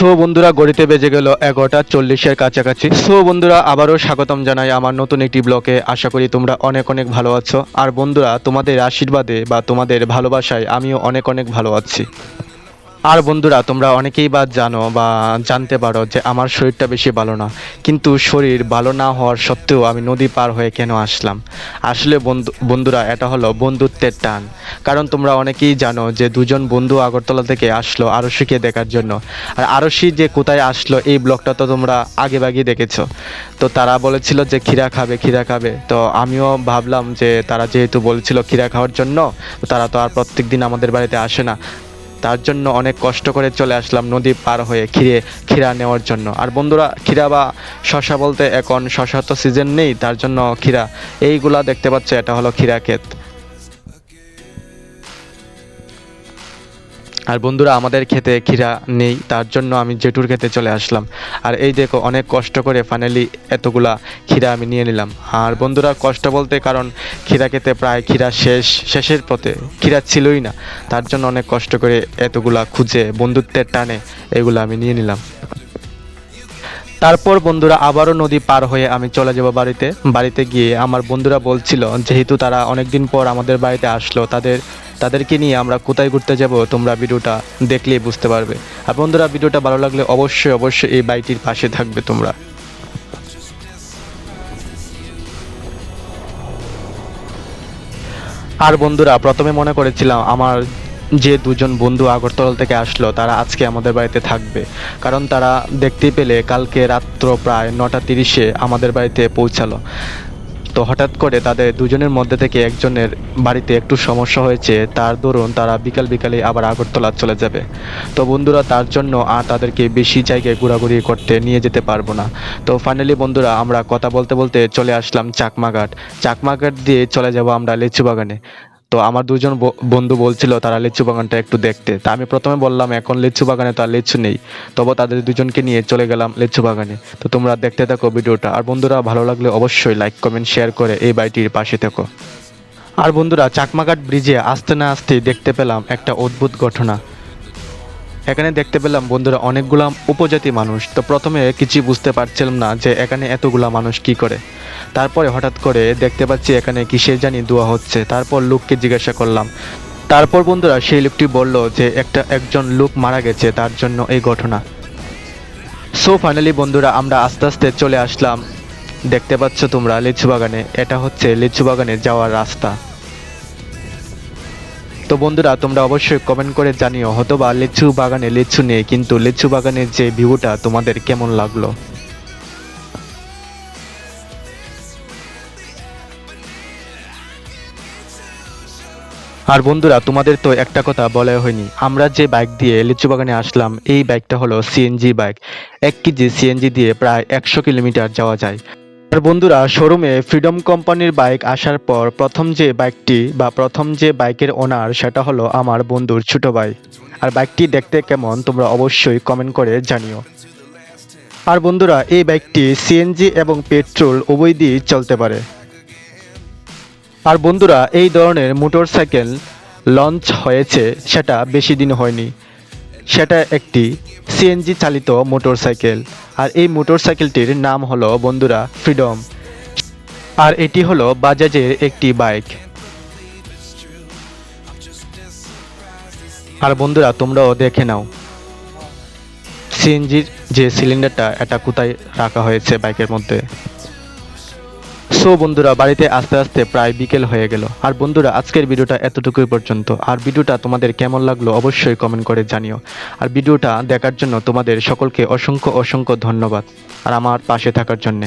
So বন্ধুরা, গড়িতে বেজে গেল এগারোটা চল্লিশের কাছাকাছি। সো বন্ধুরা, আবারও স্বাগতম জানাই আমার নতুন একটি ব্লকে আশা করি তোমরা অনেক অনেক ভালো আছো। আর বন্ধুরা, তোমাদের আশীর্বাদে বা তোমাদের ভালোবাসায় আমিও অনেক অনেক ভালো আছি। আর বন্ধুরা, তোমরা অনেকেই বা জানো বা জানতে পারো যে আমার শরীরটা বেশি ভালো না। কিন্তু শরীর ভালো না হওয়ার সত্ত্বেও আমি নদী পার হয়ে কেন আসলাম? আসলে বন্ধু, বন্ধুরা, এটা হলো বন্ধুত্বের টান। কারণ তোমরা অনেকেই জানো যে দুজন বন্ধু আগরতলা থেকে আসলো আরশিকে দেখার জন্য। আর আরশি যে কোথায় আসলো এই ব্লগটা তো তোমরা আগে বাগিয়ে দেখেছ। তো তারা বলেছিল যে ক্ষীরা খাবে ক্ষীরা খাবে। তো আমিও ভাবলাম যে তারা যেহেতু বলেছিল ক্ষীরা খাওয়ার জন্য তারা তো আর প্রত্যেক দিন আমাদের বাড়িতে আসে না। তার জন্য অনেক কষ্ট করে চলে আসলাম নদী পার হয়ে ক্ষীরে, ক্ষীরা নেওয়ার জন্য। আর বন্ধুরা, ক্ষীরা বা শশা বলতে এখন শশা তো সিজন নেই, তার জন্য ক্ষীরা, এইগুলা দেখতে পাচ্ছ, এটা হলো ক্ষীরা ক্ষেত। আর বন্ধুরা, আমাদের খেতে ক্ষীরা নেই, তার জন্য আমি জেঠুর খেতে চলে আসলাম। আর এই দেখো, অনেক কষ্ট করে ফাইনালি এতগুলা ক্ষীরা আমি নিয়ে নিলাম। আর বন্ধুরা, কষ্ট বলতে কারণ ক্ষীরা খেতে প্রায় ক্ষীরা শেষ, শেষের পথে ক্ষীরা ছিলই না। তার জন্য অনেক কষ্ট করে এতগুলা খুঁজে, বন্ধুত্বের টানে এগুলো আমি নিয়ে নিলাম। তারপর বন্ধুরা আবারও নদী পার হয়ে আমি চলে যাব বাড়িতে। বাড়িতে গিয়ে আমার বন্ধুরা বলছিল, যেহেতু তারা অনেকদিন পর আমাদের বাড়িতে আসলো, তাদের, তাদেরকে নিয়ে আমরা কোথায় ঘুরতে যাব তোমরা ভিডিওটা দেখলেই বুঝতে পারবে। আর বন্ধুরা, ভিডিওটা ভালো লাগলে অবশ্যই অবশ্যই এই বাড়িটির পাশে থাকবে তোমরা। আর বন্ধুরা, প্রথমে মনে করেছিলাম আমার যে দুজন বন্ধু আগরতলা থেকে আসলো, তারা আজকে আমাদের বাড়িতে থাকবে। কারণ তারা দেখতে পেলে কালকে রাত্র প্রায় নটা তিরিশে আমাদের বাড়িতে পৌঁছালো। তো হঠাৎ করে তাদের দুজনের মধ্যে থেকে একজনের বাড়িতে একটু সমস্যা হয়েছে, তার দরুন তারা বিকাল বিকালে আবার আগরতলা চলে যাবে। তো বন্ধুরা, তার জন্য আর তাদেরকে বেশি জায়গায় ঘোরাঘুরি করতে নিয়ে যেতে পারব না। তো ফাইনালি বন্ধুরা, আমরা কথা বলতে বলতে চলে আসলাম চাকমাঘাট। চাকমাঘাট দিয়ে চলে যাব আমরা লিচু বাগানে তো আমার দুজন বন্ধু বলছিল, তারা লিচু বাগানটা একটু দেখতে। তা আমি প্রথমে বললাম, এখন লিচু বাগানে তো আর লিচু নেই। তবে তাদের দুজনকে নিয়ে চলে গেলাম লিচু বাগানে। তো তোমরা দেখতে থাকো ভিডিওটা। আর বন্ধুরা, ভালো লাগলে অবশ্যই লাইক কমেন্ট শেয়ার করে এই বাড়িটির পাশে থেকো। আর বন্ধুরা, চাকমাঘাট ব্রিজে আসতে না আসতেই দেখতে পেলাম একটা অদ্ভুত ঘটনা। এখানে দেখতে পেলাম বন্ধুরা অনেকগুলা উপজাতি মানুষ। তো প্রথমে কিছুই বুঝতে পারছিলাম না যে এখানে এতগুলা মানুষ কি করে। তারপরে হঠাৎ করে দেখতে পাচ্ছি এখানে কিসের জানি দোয়া হচ্ছে। তারপর লোককে জিজ্ঞাসা করলাম। তারপর বন্ধুরা সেই লোকটি বলল যে একটা, একজন লোক মারা গেছে, তার জন্য এই ঘটনা। সো ফাইনালি বন্ধুরা আমরা আস্তে আস্তে চলে আসলাম। দেখতে পাচ্ছ তোমরা লিচু বাগানে এটা হচ্ছে লিচু বাগানে যাওয়ার রাস্তা। তো বন্ধুরা, তোমরা অবশ্যই কমেন্ট করে জানিও, হয়তোবা লিচু বাগানে লিচু নেই, কিন্তু লিচু বাগানের যে ভিউটা তোমাদের কেমন লাগল? আর বন্ধুরা, তোমাদের তো একটা কথা বলা হয়নি, আমরা যে বাইক দিয়ে লিচু বাগানে আসলাম, এই বাইকটা হলো সিএনজি বাইক এক কেজি সিএনজি দিয়ে প্রায় একশো কিলোমিটার যাওয়া যায়। আর বন্ধুরা শোরুমে ফ্রিডম কোম্পানির বাইক আসার পর প্রথম যে বাইকটি বা প্রথম যে বাইকের ওনার সেটা হলো আমার বন্ধুর ছোট ভাই। আর বাইকটি দেখতে কেমন, তোমরা অবশ্যই কমেন্ট করে জানিও। আর বন্ধুরা, এই বাইকটি সিএনজি এবং পেট্রোল উভয় দিয়েই চলতে পারে। আর বন্ধুরা, এই ধরনের মোটর সাইকেল লঞ্চ হয়েছে, সেটা বেশি দিন হয়নি। সেটা একটি সিএনজি চালিত মোটরসাইকেল। আর এই মোটরসাইকেলটির নাম হলো, বন্ধুরা ফ্রিডম আর এটি হলো বাজাজের একটি বাইক। আর বন্ধুরা, তোমরাও দেখে নাও। সিএনজির যে সিলিন্ডারটা, এটা কোথায় রাখা হয়েছে বাইকের মধ্যে? সো বন্ধুরা, বাড়িতে আস্তে আস্তে প্রায় বিকেল হয়ে গেল। আর বন্ধুরা, আজকের ভিডিওটা এতটুকুই পর্যন্ত। আর ভিডিওটা তোমাদের কেমন লাগল অবশ্যই কমেন্ট করে জানিও। আর ভিডিওটা দেখার জন্য তোমাদের সকলকে অসংখ্য অসংখ্য ধন্যবাদ। আর আমার পাশে থাকার জন্যে।